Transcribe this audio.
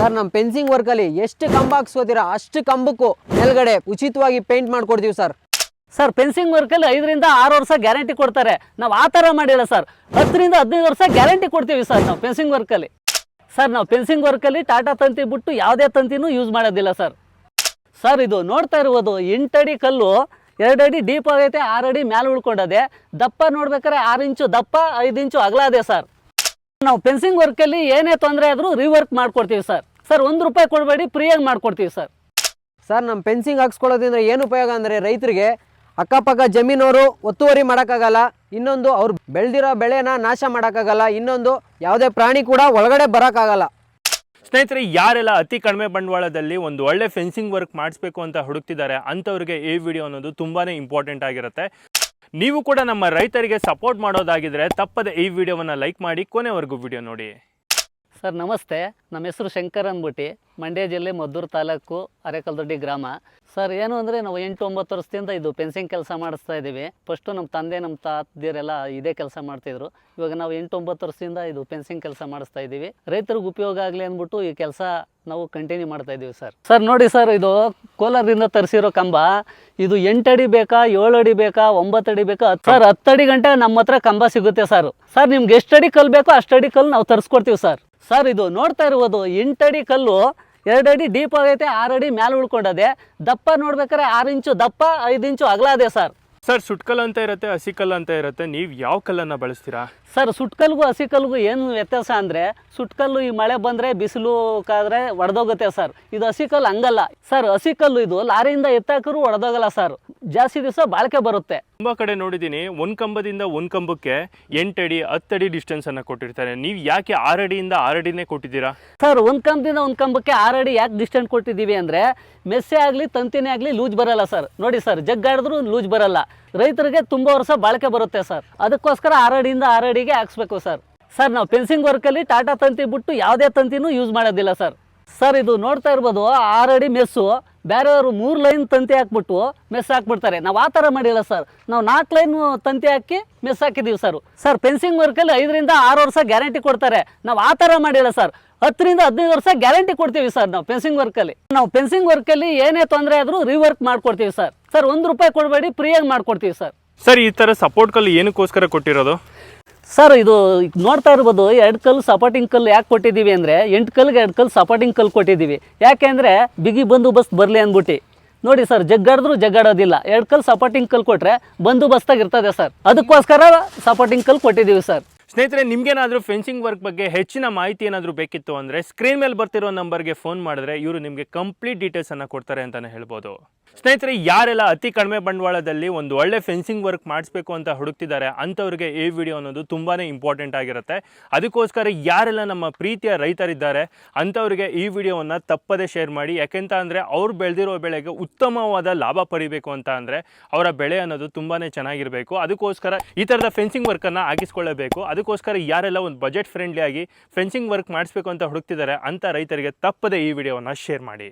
Sir ನಮ್ಮ ಪೆನ್ಸಿಂಗ್ ವರ್ಕಲ್ಲಿ ಎಷ್ಟು ಕಂಬ ಹಾಕ್ಸ್ಕೋತೀರಾ? ಅಷ್ಟು ಕಂಬಕ್ಕೂ ಮೇಲ್ಗಡೆ ಉಚಿತವಾಗಿ ಪೇಂಟ್ ಮಾಡ್ಕೊಡ್ತೀವಿ ಸರ್. ಸರ್ ಫೆನ್ಸಿಂಗ್ ವರ್ಕಲ್ಲಿ ಐದರಿಂದ ಆರು ವರ್ಷ ಗ್ಯಾರಂಟಿ ಕೊಡ್ತಾರೆ. ನಾವು ಆ ಥರ ಮಾಡಿಲ್ಲ ಸರ್. ಹತ್ತರಿಂದ ಹದಿನೈದು ವರ್ಷ ಗ್ಯಾರಂಟಿ ಕೊಡ್ತೀವಿ ಸರ್ ನಾವು ಫೆನ್ಸಿಂಗ್ ವರ್ಕಲ್ಲಿ. ಸರ್, ನಾವು ಫೆನ್ಸಿಂಗ್ ವರ್ಕಲ್ಲಿ ಟಾಟಾ ತಂತಿ ಬಿಟ್ಟು ಯಾವುದೇ ತಂತಿನೂ ಯೂಸ್ ಮಾಡೋದಿಲ್ಲ ಸರ್. ಸರ್, ಇದು ನೋಡ್ತಾ ಇರ್ಬೋದು, ಎಂಟಡಿ ಕಲ್ಲು ಎರಡು ಅಡಿ ಡೀಪ್ ಆಗೈತೆ ಆರು ಅಡಿ ಮ್ಯಾಲೆ ಉಳ್ಕೊಂಡದೆ, ದಪ್ಪ ನೋಡ್ಬೇಕಾದ್ರೆ ಆರು ಇಂಚು ದಪ್ಪ, ಐದು ಇಂಚು ಅಗಲ ಇದೆ ಸರ್. ನಾವು ಪೆನ್ಸಿಂಗ್ ವರ್ಕಲ್ಲಿ ಏನೇ ತೊಂದರೆ ಆದರೂ ರಿವರ್ಕ್ ಮಾಡ್ಕೊಡ್ತೀವಿ ಸರ್. ಸರ್ ಒಂದು ರೂಪಾಯಿ ಕೊಡಬೇಡಿ ಫ್ರೀಯಾಗಿ ಮಾಡ್ಕೊಡ್ತೀವಿ ಸರ್. ಸರ್ ನಮ್ಮ ಫೆನ್ಸಿಂಗ್ ಹಾಕ್ಸ್ಕೊಳ್ಳೋದ್ರಿಂದ ಏನು ಉಪಯೋಗ ಅಂದರೆ ರೈತರಿಗೆ ಅಕ್ಕಪಕ್ಕ ಜಮೀನವರು ಒತ್ತುವರಿ ಮಾಡೋಕ್ಕಾಗಲ್ಲ ಇನ್ನೊಂದು ಅವ್ರು ಬೆಳೆದಿರೋ ಬೆಳೆನ ನಾಶ ಮಾಡೋಕ್ಕಾಗಲ್ಲ ಇನ್ನೊಂದು ಯಾವುದೇ ಪ್ರಾಣಿ ಕೂಡ ಒಳಗಡೆ ಬರೋಕ್ಕಾಗಲ್ಲ. ಸ್ನೇಹಿತರೆ ಯಾರೆಲ್ಲ ಅತಿ ಕಡಿಮೆ ಬಂಡವಾಳದಲ್ಲಿ ಒಂದು ಒಳ್ಳೆ ಫೆನ್ಸಿಂಗ್ ವರ್ಕ್ ಮಾಡಿಸ್ಬೇಕು ಅಂತ ಹುಡುಕ್ತಿದ್ದಾರೆ ಅಂಥವ್ರಿಗೆ ಈ ವಿಡಿಯೋ ಅನ್ನೋದು ತುಂಬಾ ಇಂಪಾರ್ಟೆಂಟ್ ಆಗಿರುತ್ತೆ. ನೀವು ಕೂಡ ನಮ್ಮ ರೈತರಿಗೆ ಸಪೋರ್ಟ್ ಮಾಡೋದಾಗಿದ್ರೆ ತಪ್ಪದೆ ಈ ವಿಡಿಯೋವನ್ನು ಲೈಕ್ ಮಾಡಿ ಕೊನೆವರೆಗೂ ವಿಡಿಯೋ ನೋಡಿ. ಸರ್ ನಮಸ್ತೆ. ನಮ್ಮ ಹೆಸರು ಶಂಕರ್ ಅಂದ್ಬಿಟ್ಟು ಮಂಡ್ಯ ಜಿಲ್ಲೆ ಮದ್ದೂರು ತಾಲೂಕು ಅರೆಕಲ್ದೊಡ್ಡಿ ಗ್ರಾಮ. ಸರ್, ಏನು ಅಂದರೆ ನಾವು ಎಂಟು ಒಂಬತ್ತು ವರ್ಷದಿಂದ ಇದು ಪೆನ್ಸಿಂಗ್ ಕೆಲಸ ಮಾಡಿಸ್ತಾ ಇದ್ದೀವಿ. ಫಸ್ಟು ನಮ್ಮ ತಂದೆ, ನಮ್ಮ ತಾತದಿರೆಲ್ಲ ಇದೇ ಕೆಲಸ ಮಾಡ್ತಿದ್ರು. ಇವಾಗ ನಾವು ಎಂಟು ಒಂಬತ್ತು ವರ್ಷದಿಂದ ಇದು ಪೆನ್ಸಿಂಗ್ ಕೆಲಸ ಮಾಡಿಸ್ತಾ ಇದ್ದೀವಿ. ರೈತರಿಗೆ ಉಪಯೋಗ ಆಗಲಿ ಅಂದ್ಬಿಟ್ಟು ಈ ಕೆಲಸ ನಾವು ಕಂಟಿನ್ಯೂ ಮಾಡ್ತಾ ಇದ್ದೀವಿ ಸರ್. ಸರ್, ನೋಡಿ ಸರ್, ಇದು ಕೋಲಾರದಿಂದ ತರಿಸಿರೋ ಕಂಬ. ಇದು ಎಂಟಡಿ ಬೇಕಾ, ಏಳು ಅಡಿ ಬೇಕಾ, ಒಂಬತ್ತು ಅಡಿ ಬೇಕಾ? ಸರ್, ಹತ್ತು ಅಡಿ ಗಂಟೆ ನಮ್ಮ ಹತ್ರ ಕಂಬ ಸಿಗುತ್ತೆ ಸರ್. ಸರ್, ನಿಮ್ಗೆ ಎಷ್ಟು ಅಡಿ ಕಲ್ಲು ಬೇಕೋ ಅಷ್ಟಡಿ ಕಲ್ಲು ನಾವು ತರಿಸ್ಕೊಡ್ತೀವಿ ಸರ್. ಸರ್, ಇದು ನೋಡ್ತಾ ಇರ್ಬೋದು ಎಂಟಡಿ ಕಲ್ಲು ಎರಡು ಅಡಿ ಡೀಪ್ ಆಗೈತೆ ಆರು ಅಡಿ ಮ್ಯಾಲೆ ಉಳ್ಕೊಂಡದೆ. ದಪ್ಪ ನೋಡ್ಬೇಕಾದ್ರೆ ಆರು ಇಂಚು ದಪ್ಪ, ಐದು ಇಂಚು ಅಗಲ ಸರ್. ಸರ್ ಸುಟ್ಕಲ್ ಅಂತ ಇರುತ್ತೆ ಹಸಿಕಲ್ ಅಂತ ಇರುತ್ತೆ ನೀವು ಯಾವ ಕಲ್ಲನ್ನು ಬಳಸ್ತೀರಾ? ಸರ್ ಸುಟ್ಕಲ್ಗೂ ಹಸಿಕಲ್ಗೂ ಏನು ವ್ಯತ್ಯಾಸ ಅಂದರೆ ಸುಟ್ಕಲ್ಲು ಈ ಮಳೆ ಬಂದರೆ ಬಿಸಿಲು ಕಾದ್ರೆ ಒಡೆದೋಗುತ್ತೆ ಸರ್. ಇದು ಹಸಿಕಲ್ಲು ಹಂಗಲ್ಲ. ಸರ್ ಹಸಿಕಲ್ಲು ಇದು ಲಾರಿಯಿಂದ ಎತ್ತಾಕರೂ ಒಡೆದೋಗಲ್ಲ ಸರ್. ಜಾಸ್ತಿ ದಿವಸ ಬಾಳಿಕೆ ಬರುತ್ತೆ. ತುಂಬ ಕಡೆ ನೋಡಿದ್ದೀನಿ ಒಂದು ಕಂಬದಿಂದ ಒಂದು ಕಂಬಕ್ಕೆ ಎಂಟಡಿ ಹತ್ತಡಿ ಡಿಸ್ಟೆನ್ಸನ್ನು ಕೊಟ್ಟಿರ್ತಾರೆ. ನೀವು ಯಾಕೆ ಆರಡಿಯಿಂದ ಅಡಿನೇ ಕೊಟ್ಟಿದ್ದೀರಾ? ಸರ್ ಒಂದು ಕಂಬದಿಂದ ಒಂದು ಕಂಬಕ್ಕೆ ಆರು ಅಡಿ ಯಾಕೆ ಡಿಸ್ಟೆನ್ಸ್ ಕೊಟ್ಟಿದ್ದೀವಿ ಅಂದರೆ ಮೆಸ್ಸೆ ಆಗಲಿ ತಂತಿನೇ ಆಗಲಿ ಲೂಜ್ ಬರಲ್ಲ ಸರ್. ನೋಡಿ ಸರ್ ಜಗ್ಗಾಡಿದ್ರು ಲೂಜ್ ಬರಲ್ಲ. ರೈತರಿಗೆ ತುಂಬ ವರ್ಷ ಬಾಳಿಕೆ ಬರುತ್ತೆ ಸರ್. ಅದಕ್ಕೋಸ್ಕರ ಆರಡಿಯಿಂದ ಅಡಿಯಿಂದ ಆರು ಅಡಿಗೆ ಹಾಕ್ಸ್ಬೇಕು ಸರ್. ಸರ್, ನಾವು ಫೆನ್ಸಿಂಗ್ ವರ್ಕಲ್ಲಿ ಟಾಟಾ ತಂತಿ ಬಿಟ್ಟು ಯಾವುದೇ ತಂತಿನೂ ಯೂಸ್ ಮಾಡೋದಿಲ್ಲ ಸರ್. ಸರ್, ಇದು ನೋಡ್ತಾ ಇರ್ಬೋದು ಆರ್ ಅಡಿ ಮೆಸ್ಸು. ಬೇರೆಯವರು ಮೂರು ಲೈನ್ ತಂತಿ ಹಾಕ್ಬಿಟ್ಟು ಮೆಸ್ ಹಾಕ್ಬಿಡ್ತಾರೆ. ನಾವು ಆ ಥರ ಮಾಡಿಲ್ಲ ಸರ್. ನಾವು ನಾಲ್ಕು ಲೈನ್ ತಂತಿ ಹಾಕಿ ಮೆಸ್ ಹಾಕಿದ್ದೀವಿ ಸರ್. ಸರ್ ಫೆನ್ಸಿಂಗ್ ವರ್ಕಲ್ಲಿ ಐದರಿಂದ ಆರು ವರ್ಷ ಗ್ಯಾರಂಟಿ ಕೊಡ್ತಾರೆ. ನಾವು ಆ ಥರ ಮಾಡಿಲ್ಲ ಸರ್. ಹತ್ತರಿಂದ ಹದಿನೈದು ವರ್ಷ ಗ್ಯಾರಂಟಿ ಕೊಡ್ತೀವಿ ಸರ್ ನಾವು ಫೆನ್ಸಿಂಗ್ ವರ್ಕಲ್ಲಿ. ನಾವು ಫೆನ್ಸಿಂಗ್ ವರ್ಕಲ್ಲಿ ಏನೇ ತೊಂದರೆ ಆದರೂ ರಿವರ್ಕ್ ಮಾಡ್ಕೊಡ್ತೀವಿ ಸರ್. ಸರ್, ಒಂದು ರೂಪಾಯಿ ಕೊಡಬೇಡಿ, ಫ್ರೀಯಾಗಿ ಮಾಡ್ಕೊಡ್ತೀವಿ ಸರ್. ಸರ್, ಈ ಥರ ಸಪೋರ್ಟ್ ಕಲ್ಲಿ ಏನಕ್ಕೋಸ್ಕರ ಕೊಟ್ಟಿರೋದು? ಸರ್, ಇದು ನೋಡ್ತಾ ಇರ್ಬೋದು, ಎರಡು ಕಲ್ಲು ಸಪೋರ್ಟಿಂಗ್ ಕಲ್ಲು ಯಾಕೆ ಕೊಟ್ಟಿದ್ದೀವಿ ಅಂದರೆ, ಎಂಟು ಕಲ್ಗೆ ಎರಡು ಕಲ್ಲು ಸಪೋರ್ಟಿಂಗ್ ಕಲ್ಲು ಕೊಟ್ಟಿದ್ದೀವಿ. ಯಾಕೆಂದರೆ ಬಿಗಿ ಬಂದೋಬಸ್ತ್ ಬರಲಿ ಅಂದ್ಬಿಟ್ಟು. ನೋಡಿ ಸರ್, ಜಗ್ಗಾಡಿದ್ರು ಜಗ್ಗಾಡೋದಿಲ್ಲ. ಎರಡು ಕಲ್ಲು ಸಪೋರ್ಟಿಂಗ್ ಕಲ್ಲು ಕೊಟ್ಟರೆ ಬಂದೋಬಸ್ತಾಗಿ ಇರ್ತದೆ ಸರ್. ಅದಕ್ಕೋಸ್ಕರ ಸಪೋರ್ಟಿಂಗ್ ಕಲ್ಲು ಕೊಟ್ಟಿದ್ದೀವಿ ಸರ್. ಸ್ನೇಹಿತರೆ, ನಿಮ್ಗೇನಾದರೂ ಫೆನ್ಸಿಂಗ್ ವರ್ಕ್ ಬಗ್ಗೆ ಹೆಚ್ಚಿನ ಮಾಹಿತಿ ಏನಾದರೂ ಬೇಕಿತ್ತು ಅಂದರೆ ಸ್ಕ್ರೀನ್ ಮೇಲೆ ಬರ್ತಿರೋ ನಂಬರ್ಗೆ ಫೋನ್ ಮಾಡಿದ್ರೆ ಇವರು ನಿಮಗೆ ಕಂಪ್ಲೀಟ್ ಡೀಟೇಲ್ಸನ್ನು ಕೊಡ್ತಾರೆ ಅಂತಲೇ ಹೇಳ್ಬೋದು. ಸ್ನೇಹಿತರೆ, ಯಾರೆಲ್ಲ ಅತಿ ಕಡಿಮೆ ಬಂಡವಾಳದಲ್ಲಿ ಒಂದು ಒಳ್ಳೆ ಫೆನ್ಸಿಂಗ್ ವರ್ಕ್ ಮಾಡಿಸ್ಬೇಕು ಅಂತ ಹುಡುಕ್ತಿದ್ದಾರೆ, ಅಂಥವ್ರಿಗೆ ಈ ವಿಡಿಯೋ ಅನ್ನೋದು ತುಂಬಾ ಇಂಪಾರ್ಟೆಂಟ್ ಆಗಿರುತ್ತೆ. ಅದಕ್ಕೋಸ್ಕರ ಯಾರೆಲ್ಲ ನಮ್ಮ ಪ್ರೀತಿಯ ರೈತರಿದ್ದಾರೆ, ಅಂಥವ್ರಿಗೆ ಈ ವಿಡಿಯೋವನ್ನು ತಪ್ಪದೇ ಶೇರ್ ಮಾಡಿ. ಯಾಕೆಂತ ಅಂದರೆ, ಅವ್ರು ಬೆಳೆದಿರೋ ಬೆಳೆಗೆ ಉತ್ತಮವಾದ ಲಾಭ ಪಡಿಬೇಕು ಅಂತ ಅಂದರೆ, ಅವರ ಬೆಳೆ ಅನ್ನೋದು ತುಂಬಾ ಚೆನ್ನಾಗಿರಬೇಕು. ಅದಕ್ಕೋಸ್ಕರ ಈ ಥರದ ಫೆನ್ಸಿಂಗ್ ವರ್ಕನ್ನು ಆಗಿಸ್ಕೊಳ್ಳಬೇಕು. ಅದಕ್ಕೋಸ್ಕರ ಯಾರೆಲ್ಲ ಒಂದು ಬಜೆಟ್ ಫ್ರೆಂಡ್ಲಿ ಆಗಿ ಫೆನ್ಸಿಂಗ್ ವರ್ಕ್ ಮಾಡಿಸ್ಬೇಕು ಅಂತ ಹುಡುಕ್ತಿದ್ದಾರೆ ಅಂಥ ರೈತರಿಗೆ ತಪ್ಪದೆ ಈ ವಿಡಿಯೋವನ್ನು ಶೇರ್ ಮಾಡಿ.